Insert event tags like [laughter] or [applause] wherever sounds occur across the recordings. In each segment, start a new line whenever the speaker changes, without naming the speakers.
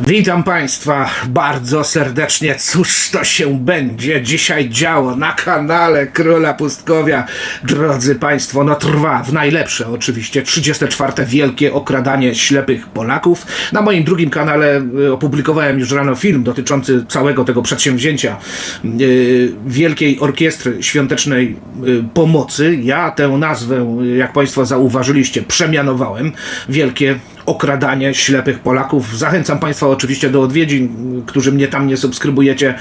Witam Państwa bardzo serdecznie. Cóż to się będzie dzisiaj działo na kanale Króla Pustkowia? Drodzy Państwo, no trwa w najlepsze oczywiście 34. wielkie okradanie ślepych Polaków. Na moim drugim kanale y, opublikowałem już rano film dotyczący całego tego przedsięwzięcia y, Wielkiej Orkiestry Świątecznej y, Pomocy. Ja tę nazwę, jak Państwo zauważyliście, przemianowałem. Wielkie okradanie ślepych Polaków. Zachęcam Państwa oczywiście do odwiedzin, którzy mnie tam nie subskrybujecie,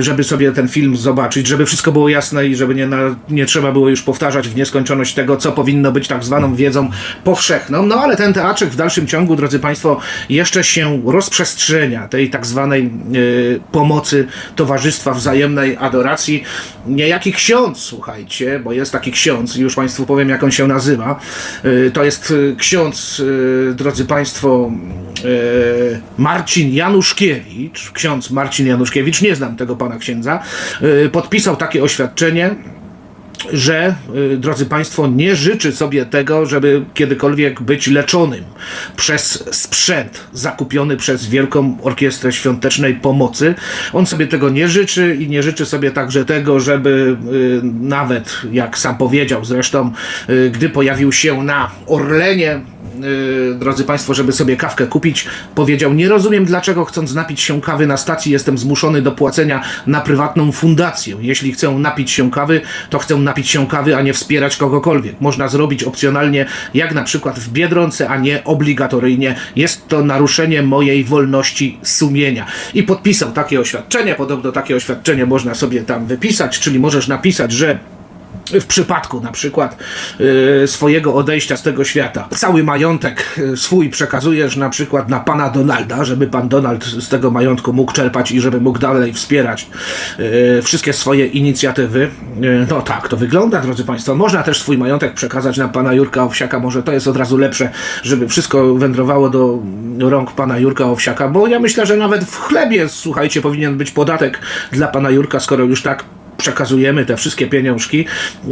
żeby sobie ten film zobaczyć, żeby wszystko było jasne i żeby nie, na, nie trzeba było już powtarzać w nieskończoność tego, co powinno być tak zwaną wiedzą powszechną. No ale ten teatrzyk w dalszym ciągu, drodzy Państwo, jeszcze się rozprzestrzenia tej tak zwanej y, pomocy Towarzystwa Wzajemnej Adoracji. Niejaki ksiądz, słuchajcie, bo jest taki ksiądz, już Państwu powiem, jak on się nazywa. Y, to jest y, ksiądz, y, drodzy Państwo, y, Marcin Januszkiewicz, ksiądz Marcin Januszkiewicz, nie znam tego pana księdza, y, podpisał takie oświadczenie, że, y, drodzy Państwo, nie życzy sobie tego, żeby kiedykolwiek być leczonym przez sprzęt zakupiony przez Wielką Orkiestrę Świątecznej Pomocy. On sobie tego nie życzy i nie życzy sobie także tego, żeby nawet, jak sam powiedział zresztą, gdy pojawił się na Orlenie, drodzy Państwo, żeby sobie kawkę kupić, powiedział: Nie rozumiem, dlaczego chcąc napić się kawy na stacji, jestem zmuszony do płacenia na prywatną fundację. Jeśli chcę napić się kawy, to chcę napić się kawy, a nie wspierać kogokolwiek. Można zrobić opcjonalnie, jak na przykład w biedronce, a nie obligatoryjnie. Jest to naruszenie mojej wolności sumienia. I podpisał takie oświadczenie. Podobno takie oświadczenie można sobie tam wypisać, czyli możesz napisać, że w przypadku na przykład y, swojego odejścia z tego świata cały majątek y, swój przekazujesz na przykład na pana Donalda, żeby pan Donald z tego majątku mógł czerpać i żeby mógł dalej wspierać y, wszystkie swoje inicjatywy. No tak, to wygląda, drodzy państwo. Można też swój majątek przekazać na pana Jurka Owsiaka, może to jest od razu lepsze, żeby wszystko wędrowało do rąk pana Jurka Owsiaka, bo ja myślę, że nawet w chlebie, słuchajcie, powinien być podatek dla pana Jurka, skoro już tak przekazujemy te wszystkie pieniążki,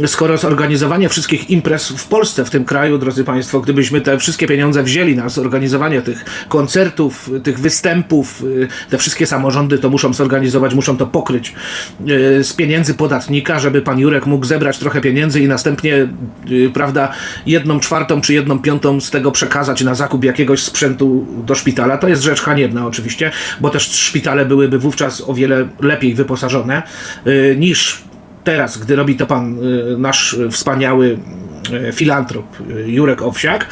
skoro zorganizowanie wszystkich imprez w Polsce, w tym kraju, drodzy Państwo, gdybyśmy te wszystkie pieniądze wzięli na zorganizowanie tych koncertów, tych występów, y, te wszystkie samorządy to muszą zorganizować, muszą to pokryć y, z pieniędzy podatnika, żeby pan Jurek mógł zebrać trochę pieniędzy i następnie, y, prawda, jedną czwartą czy jedną piątą z tego przekazać na zakup jakiegoś sprzętu do szpitala. To jest rzecz haniebna oczywiście, bo też szpitale byłyby wówczas o wiele lepiej wyposażone y, niż teraz, gdy robi to pan y, nasz y, wspaniały y, filantrop Jurek Owsiak.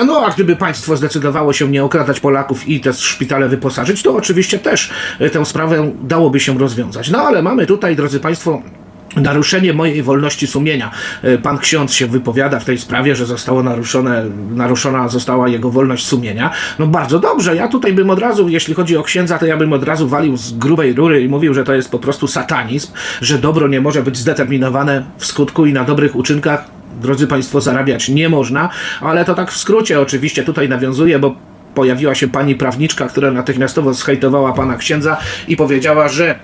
A No, a gdyby państwo zdecydowało się nie okradać Polaków i te szpitale wyposażyć, to oczywiście też tę sprawę dałoby się rozwiązać. No ale mamy tutaj, drodzy państwo, Naruszenie mojej wolności sumienia. Y, Pan ksiądz się wypowiada w tej sprawie, że naruszone, naruszona została jego wolność sumienia. No bardzo dobrze. Ja tutaj bym od razu, jeśli chodzi o księdza, to ja bym od razu walił z grubej rury i mówił, że to jest po prostu satanizm, że dobro nie może być zdeterminowane w skutku i na dobrych uczynkach drodzy Państwo, zarabiać nie można, ale to tak w skrócie oczywiście tutaj nawiązuje, bo pojawiła się pani prawniczka, która natychmiastowo zhejtowała pana księdza i powiedziała, że e,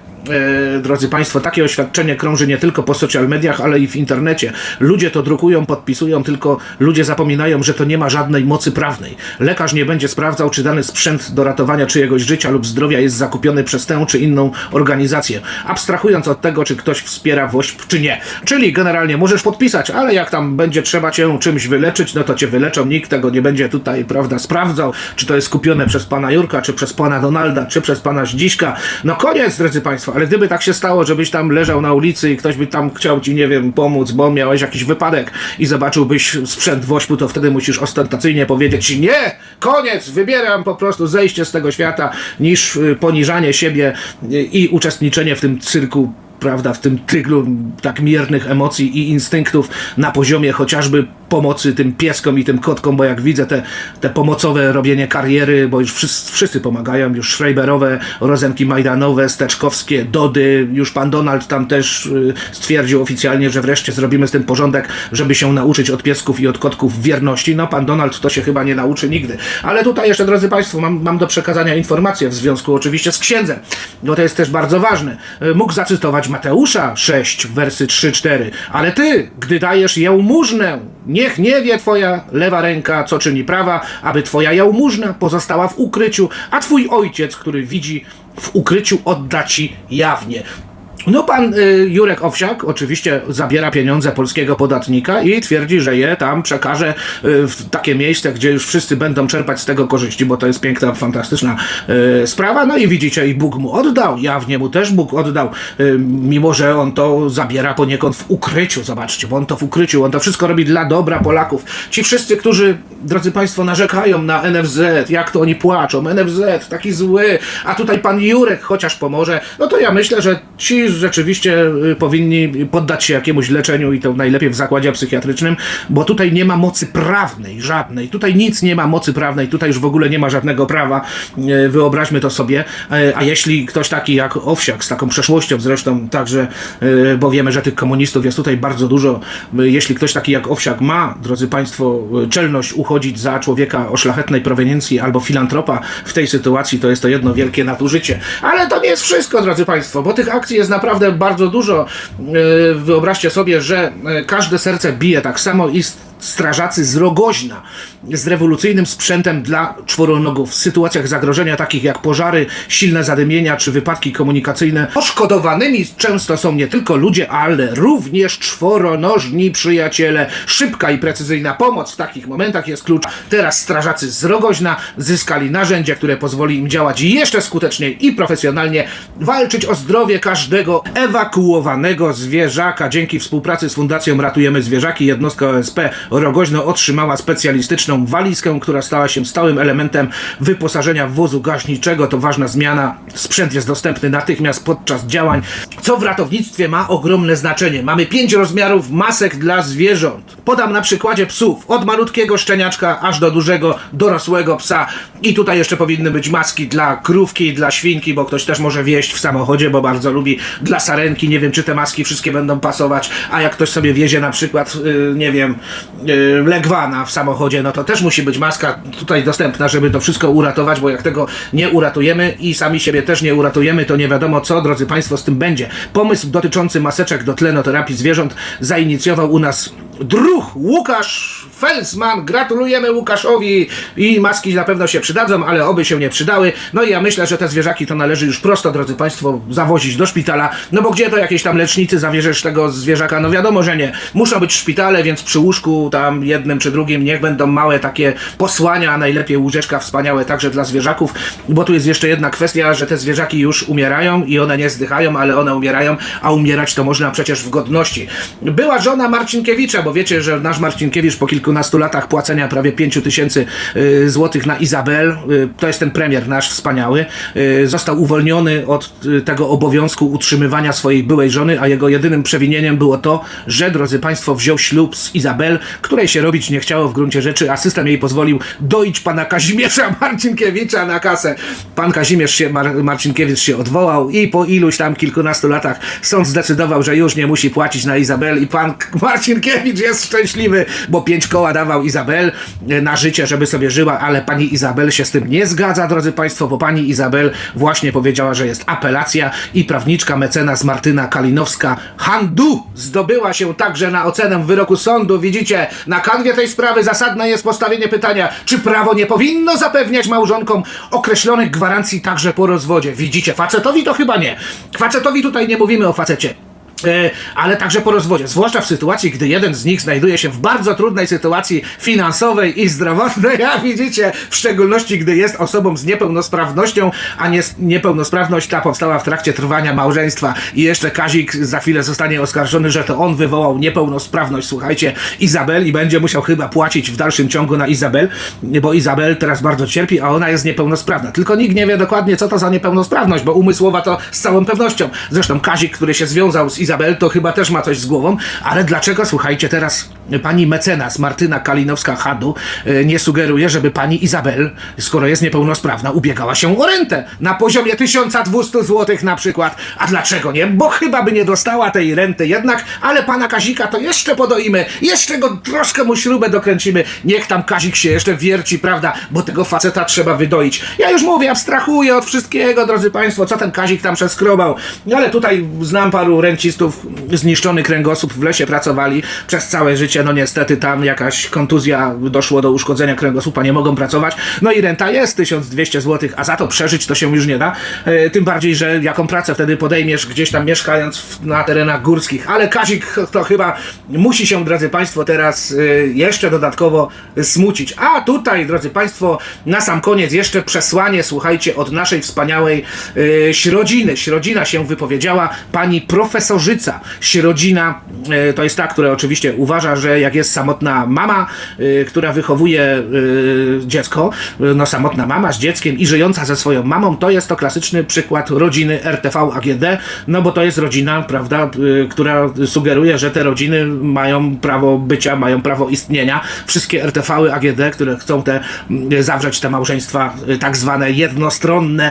drodzy Państwo, takie oświadczenie krąży nie tylko po social mediach, ale i w internecie. Ludzie to drukują, podpisują, tylko ludzie zapominają, że to nie ma żadnej mocy prawnej. Lekarz nie będzie sprawdzał, czy dany sprzęt do ratowania czyjegoś życia lub zdrowia jest zakupiony przez tę czy inną organizację. Abstrahując od tego, czy ktoś wspiera WOŚP, czy nie. Czyli generalnie możesz podpisać, ale jak tam będzie trzeba cię czymś wyleczyć, no to cię wyleczą. Nikt tego nie będzie tutaj, prawda, sprawdzał, czy to jest kupione przez pana Jurka, czy przez pana Donalda, czy przez pana Zdziśka. No koniec, drodzy Państwo, ale gdyby tak się stało, żebyś tam leżał na ulicy i ktoś by tam chciał ci, nie wiem, pomóc, bo miałeś jakiś wypadek i zobaczyłbyś sprzęt wośpu, to wtedy musisz ostentacyjnie powiedzieć nie, koniec, wybieram po prostu zejście z tego świata, niż y, poniżanie siebie y, i uczestniczenie w tym cyrku prawda, w tym tyglu tak miernych emocji i instynktów na poziomie chociażby pomocy tym pieskom i tym kotkom, bo jak widzę te, te pomocowe robienie kariery, bo już wszyscy, wszyscy pomagają, już Schreiberowe, Rozenki Majdanowe, Steczkowskie, Dody, już pan Donald tam też y, stwierdził oficjalnie, że wreszcie zrobimy z tym porządek, żeby się nauczyć od piesków i od kotków wierności. No pan Donald to się chyba nie nauczy nigdy. Ale tutaj jeszcze, drodzy Państwo, mam, mam do przekazania informację w związku oczywiście z księdzem, bo to jest też bardzo ważne. Y, Mógł zacytować Mateusza 6, wersy 3-4, ale ty, gdy dajesz jałmużnę, Niech nie wie twoja lewa ręka, co czyni prawa, aby twoja jałmużna pozostała w ukryciu, a twój ojciec, który widzi w ukryciu, odda ci jawnie. No pan y, Jurek Owsiak oczywiście zabiera pieniądze polskiego podatnika i twierdzi, że je tam przekaże y, w takie miejsce, gdzie już wszyscy będą czerpać z tego korzyści, bo to jest piękna, fantastyczna y, sprawa. No i widzicie, i Bóg mu oddał, jawnie mu też Bóg oddał, y, mimo że on to zabiera poniekąd w ukryciu, zobaczcie, bo on to w ukryciu, on to wszystko robi dla dobra Polaków. Ci wszyscy, którzy, drodzy Państwo, narzekają na NFZ, jak to oni płaczą, NFZ taki zły, a tutaj pan Jurek chociaż pomoże, no to ja myślę, że ci rzeczywiście y, powinni poddać się jakiemuś leczeniu i to najlepiej w zakładzie psychiatrycznym, bo tutaj nie ma mocy prawnej żadnej. Tutaj nic nie ma mocy prawnej, tutaj już w ogóle nie ma żadnego prawa. Y, Wyobraźmy to sobie. Y, A jeśli ktoś taki jak Owsiak, z taką przeszłością zresztą także, bo wiemy, że tych komunistów jest tutaj bardzo dużo, jeśli ktoś taki jak Owsiak ma, drodzy Państwo, czelność uchodzić za człowieka o szlachetnej proweniencji albo filantropa w tej sytuacji, to jest to jedno wielkie nadużycie. Ale to nie jest wszystko, drodzy Państwo, bo tych akcji jest naprawdę bardzo dużo. Y, Wyobraźcie sobie, że y, każde serce bije tak samo strażacy z Rogoźna z rewolucyjnym sprzętem dla czworonogów w sytuacjach zagrożenia takich jak pożary, silne zadymienia czy wypadki komunikacyjne. Poszkodowanymi często są nie tylko ludzie, ale również czworonożni przyjaciele. Szybka i precyzyjna pomoc w takich momentach jest klucz. Teraz strażacy z Rogoźna zyskali narzędzie, które pozwoli im działać jeszcze skuteczniej i profesjonalnie, walczyć o zdrowie każdego ewakuowanego zwierzaka. Dzięki współpracy z Fundacją Ratujemy Zwierzaki jednostka OSP Rogoźno otrzymała specjalistyczną walizkę, która stała się stałym elementem wyposażenia wozu gaśniczego. To ważna zmiana. Sprzęt jest dostępny natychmiast podczas działań, co w ratownictwie ma ogromne znaczenie. Mamy pięć rozmiarów masek dla zwierząt. Podam na przykładzie psów. Od malutkiego szczeniaczka aż do dużego, dorosłego psa. I tutaj jeszcze powinny być maski dla krówki, dla świnki, bo ktoś też może wieść w samochodzie, bo bardzo lubi. Dla sarenki, nie wiem czy te maski wszystkie będą pasować. A jak ktoś sobie wiezie na przykład, yy, nie wiem, legwana w samochodzie, no to też musi być maska tutaj dostępna, żeby to wszystko uratować, bo jak tego nie uratujemy i sami siebie też nie uratujemy, to nie wiadomo co, drodzy Państwo, z tym będzie. Pomysł dotyczący maseczek do tlenoterapii zwierząt zainicjował u nas druh Łukasz Felsman. Gratulujemy Łukaszowi i maski na pewno się przydadzą, ale oby się nie przydały. No i ja myślę, że te zwierzaki to należy już prosto, drodzy Państwo, zawozić do szpitala. No bo gdzie to jakieś tam lecznicy zawierzesz tego zwierzaka? No wiadomo, że nie. Muszą być szpitale, więc przy łóżku tam jednym czy drugim niech będą małe takie posłania, a najlepiej łóżeczka wspaniałe także dla zwierzaków, bo tu jest jeszcze jedna kwestia, że te zwierzaki już umierają i one nie zdychają, ale one umierają, a umierać to można przecież w godności. Była żona Marcinkiewicza, bo wiecie, że nasz Marcinkiewicz po kilkunastu latach płacenia prawie 5 tysięcy y, złotych na Izabel, y, to jest ten premier nasz wspaniały, y, został uwolniony od tego obowiązku utrzymywania swojej byłej żony, a jego jedynym przewinieniem było to, że, drodzy Państwo, wziął ślub z Izabel, której się robić nie chciało w gruncie rzeczy, a system jej pozwolił doić pana Kazimierza [laughs] Marcinkiewicza na kasę. Pan Kazimierz się, Mar Marcinkiewicz się odwołał i po iluś tam kilkunastu latach sąd zdecydował, że już nie musi płacić na Izabel i pan K- Jest szczęśliwy, bo pięć koła dawał Izabel e, na życie, żeby sobie żyła, ale pani Izabel się z tym nie zgadza, drodzy Państwo, bo pani Izabel właśnie powiedziała, że jest apelacja i prawniczka mecenas Martyna Kalinowska Handu zdobyła się także na ocenę wyroku sądu. Widzicie, na kanwie tej sprawy zasadne jest postawienie pytania, czy prawo nie powinno zapewniać małżonkom określonych gwarancji także po rozwodzie. Widzicie, facetowi to chyba nie. Facetowi tutaj nie mówimy o facecie. E, ale także po rozwodzie, zwłaszcza w sytuacji, gdy jeden z nich znajduje się w bardzo trudnej sytuacji finansowej i zdrowotnej, a widzicie, w szczególności gdy jest osobą z niepełnosprawnością, a nie, niepełnosprawność ta powstała w trakcie trwania małżeństwa i jeszcze Kazik za chwilę zostanie oskarżony, że to on wywołał niepełnosprawność, słuchajcie, Izabel i będzie musiał chyba płacić w dalszym ciągu na Izabel, bo Izabel teraz bardzo cierpi, a ona jest niepełnosprawna. Tylko nikt nie wie dokładnie, co to za niepełnosprawność, bo umysłowa to z całą pewnością. Zresztą Kazik, który się związał z to chyba też ma coś z głową, ale dlaczego, słuchajcie, teraz pani mecenas Martyna Kalinowska-Hadu e, nie sugeruje, żeby pani Izabel, skoro jest niepełnosprawna, ubiegała się o rentę na poziomie 1200 zł na przykład. A dlaczego nie? Bo chyba by nie dostała tej renty jednak, ale pana Kazika to jeszcze podoimy, jeszcze go troszkę mu śrubę dokręcimy. Niech tam Kazik się jeszcze wierci, prawda? Bo tego faceta trzeba wydoić. Ja już mówię, abstrahuję od wszystkiego, drodzy państwo, co ten Kazik tam przeskrobał. Ale tutaj znam paru rencistów, zniszczony kręgosłup w lesie pracowali przez całe życie no niestety tam jakaś kontuzja, doszło do uszkodzenia kręgosłupa, nie mogą pracować. No i renta jest 1200 zł, a za to przeżyć to się już nie da. E, tym bardziej, że jaką pracę wtedy podejmiesz gdzieś tam mieszkając na terenach górskich. Ale Kazik to chyba musi się, drodzy Państwo, teraz e, jeszcze dodatkowo smucić. A tutaj, drodzy Państwo, na sam koniec jeszcze przesłanie, słuchajcie, od naszej wspaniałej e, środziny. Środzina się wypowiedziała, pani profesorzyca. Środzina e, to jest ta, która oczywiście uważa, że jak jest samotna mama, e, która wychowuje e, dziecko, no samotna mama z dzieckiem i żyjąca ze swoją mamą, to jest to klasyczny przykład rodziny RTV AGD, no bo to jest rodzina, prawda, która sugeruje, że te rodziny mają prawo bycia, mają prawo istnienia. Wszystkie RTV AGD, które chcą te zawrzeć te małżeństwa tak zwane jednostronne,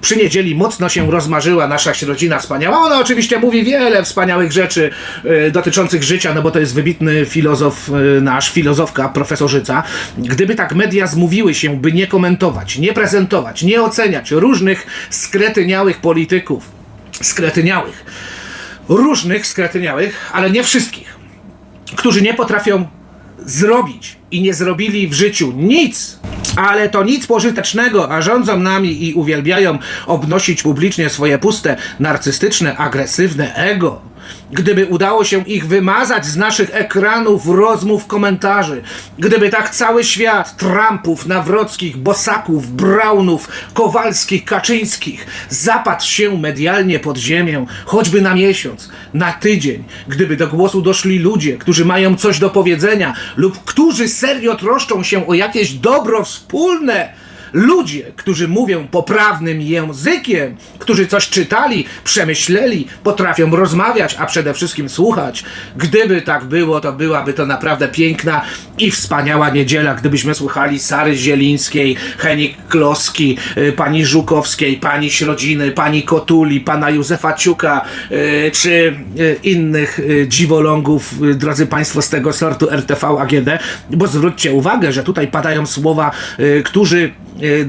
przy niedzieli mocno się rozmarzyła nasza rodzina wspaniała. Ona oczywiście mówi wiele wspaniałych rzeczy e, dotyczących życia, no bo to jest wybitny filozof e, nasz, filozofka, profesorzyca. Gdyby tak media zmówiły się, by nie komentować, nie prezentować, nie oceniać różnych skretyniałych polityków, skretyniałych, różnych skretyniałych, ale nie wszystkich, którzy nie potrafią zrobić i nie zrobili w życiu nic, ale to nic pożytecznego, a rządzą nami i uwielbiają obnosić publicznie swoje puste, narcystyczne, agresywne ego. Gdyby udało się ich wymazać z naszych ekranów, rozmów, komentarzy, gdyby tak cały świat Trumpów, Nawrockich, Bosaków, Brownów, Kowalskich, Kaczyńskich zapadł się medialnie pod ziemię, choćby na miesiąc, na tydzień, gdyby do głosu doszli ludzie, którzy mają coś do powiedzenia lub którzy serio troszczą się o jakieś dobro wspólne, Ludzie, którzy mówią poprawnym językiem, którzy coś czytali, przemyśleli, potrafią rozmawiać, a przede wszystkim słuchać. Gdyby tak było, to byłaby to naprawdę piękna i wspaniała niedziela, gdybyśmy słuchali Sary Zielińskiej, Henik Kloski, y, pani Żukowskiej, pani Środziny, pani Kotuli, pana Józefa Ciuka, y, czy y, innych dziwolągów, drodzy Państwo, z tego sortu RTV AGD, bo zwróćcie uwagę, że tutaj padają słowa, którzy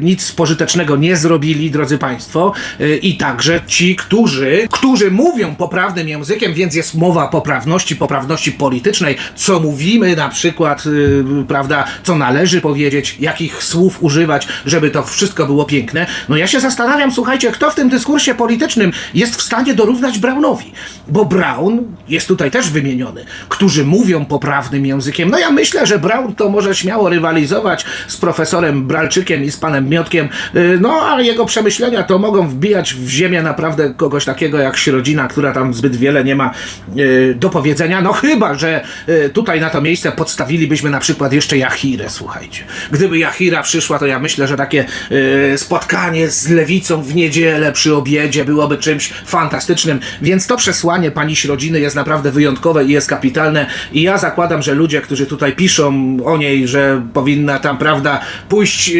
nic pożytecznego nie zrobili, drodzy Państwo, y, i także ci, którzy, którzy mówią poprawnym językiem, więc jest mowa poprawności, poprawności politycznej, co mówimy na przykład, y, prawda, co należy powiedzieć, jakich słów używać, żeby to wszystko było piękne. No ja się zastanawiam, słuchajcie, kto w tym dyskursie politycznym jest w stanie dorównać Brownowi, bo Brown jest tutaj też wymieniony, którzy mówią poprawnym językiem. No ja myślę, że Brown to może śmiało rywalizować z profesorem Bralczykiem i z panem Miotkiem, y, no a jego przemyślenia to mogą wbijać w ziemię naprawdę kogoś takiego jak Środzina, która tam zbyt wiele nie ma y, do powiedzenia, no chyba, że y, tutaj na to miejsce podstawilibyśmy na przykład jeszcze Jachirę, słuchajcie. Gdyby Jachira przyszła, to ja myślę, że takie spotkanie z lewicą w niedzielę przy obiedzie byłoby czymś fantastycznym, więc to przesłanie pani Środziny jest naprawdę wyjątkowe i jest kapitalne. I ja zakładam, że ludzie, którzy tutaj piszą o niej, że powinna tam, prawda, pójść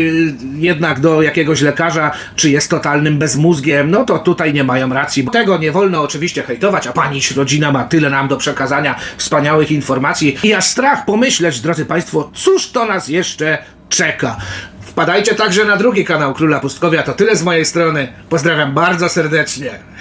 jednak do jakiegoś lekarza, czy jest totalnym bezmózgiem, no to tutaj nie mają racji. Tego nie wolno oczywiście hejtować, a pani Środzina ma tyle nam do przekazania wspaniałych informacji i aż strach pomyśleć, drodzy Państwo, cóż to nas jeszcze czeka. Wpadajcie także na drugi kanał Króla Pustkowia. To tyle z mojej strony. Pozdrawiam bardzo serdecznie.